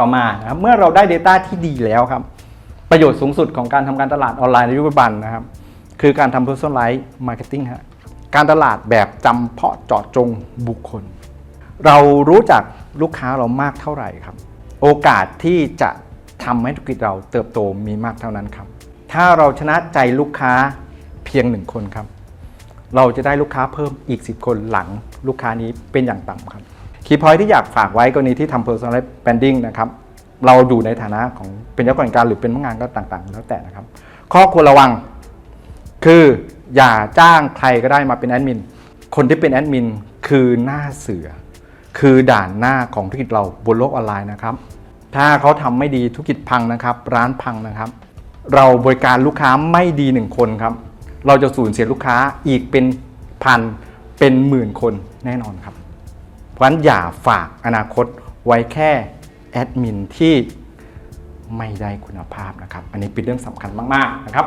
ต่อมานะครับเมื่อเราได้ Data ที่ดีแล้วครับ ประโยชน์สูงสุดของการทำการตลาดออนไลน์ในยุคปัจจุบันนะครับ คือการทำ personalized marketing ฮะการตลาดแบบจำเพาะเจาะจงบุคคล เรารู้จักลูกค้าเรามากเท่าไหร่ครับ โอกาสที่จะทำให้ธุรกิจเราเติบโตมีมากเท่านั้นครับ ถ้าเราชนะใจลูกค้าเพียงหนึ่งคนครับ เราจะได้ลูกค้าเพิ่มอีก 10 คนหลังลูกค้านี้เป็นอย่างต่ำครับ คีย์พอยที่อยากฝากไว้กรณีที่ทำ personal branding นะครับเราอยู่ในฐานะของเป็นเจ้าของการหรือเป็นพนักงานก็ต่างๆ แล้วแต่นะครับ ข้อควรระวัง คืออย่าจ้างใครก็ได้มาเป็นแอดมินคนที่เป็นแอดมินคือหน้าเสือ คือด่านหน้าของธุรกิจเราบนโลกออนไลน์นะครับ ถ้าเขาทำไม่ดีธุรกิจพังนะครับ ร้านพังนะครับ เราบริการลูกค้าไม่ดีหนึ่งคนครับ เราจะสูญเสียลูกค้าอีกเป็นพันเป็นหมื่นคนแน่นอนครับ เพราะฉะนั้นอย่าฝากอนาคตไว้แค่แอดมินที่ไม่ได้คุณภาพนะครับ อันนี้เป็นเรื่องสำคัญมาก ๆ นะครับ